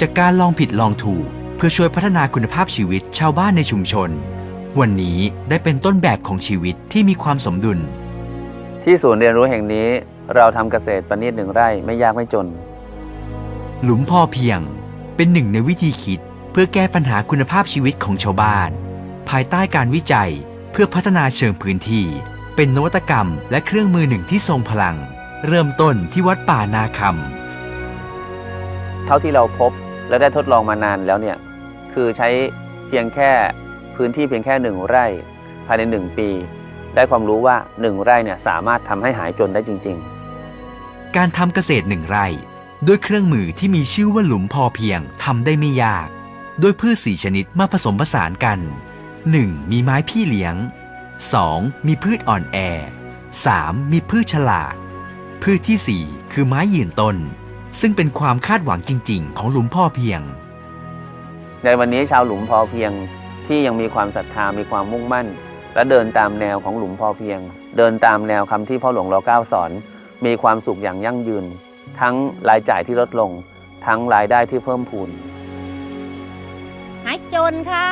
จากการลองผิดลองถูก เพื่อช่วยพัฒนาคุณภาพชีวิตชาวบ้านในชุมชน วันนี้ได้เป็นต้นแบบของชีวิตที่มีความสมดุล ที่ศูนย์เรียนรู้แห่งนี้เราทำเกษตรประณีตหนึ่งไร่ไม่ยากไม่จน หลุมพอเพียง เป็นหนึ่งในวิธีคิด เพื่อแก้ปัญหาคุณภาพชีวิตของชาวบ้าน ภายใต้การวิจัยเพื่อพัฒนาเชิงพื้นที่ เป็นนวัตกรรมและเครื่องมือหนึ่งที่ทรงพลัง เริ่มต้นที่วัดป่านาคเท่าที่เราพบ และได้ทดลองมานานแล้วเนี่ยคือใช้เพียงแค่พื้นที่เพียงแค่หนึ่งไร่ ภายในหนึ่งปี ได้ความรู้ว่าหนึ่งไร่เนี่ยสามารถทำให้หายจนได้จริง ๆ การทำเกษตรหนึ่งไร่ด้วยเครื่องมือที่มีชื่อว่าหลุมพอเพียงทำได้ไม่ยาก ด้วยพืชสี่ชนิดมาผสมผสานกัน 1. มีไม้พี่เลี้ยง 2. มีพืชอ่อนแอ 3. มีพืชฉลาด พืชทีสี่4 คือไม้ยืนต้น ซึ่งเป็นความคาดหวังจริง ๆ ของหลุมพ่อเพียง ในวันนี้ชาวหลุมพอเพียงที่ยังมีความศรัทธามีความมุ่งมั่น และเดินตามแนวของหลุมพอเพียง เดินตามแนวคำที่พ่อหลวงรอเก้าสอน มีความสุขอย่างยั่งยืน ทั้งรายจ่ายที่ลดลง ทั้งรายได้ที่เพิ่มพูน หายจนค่ะ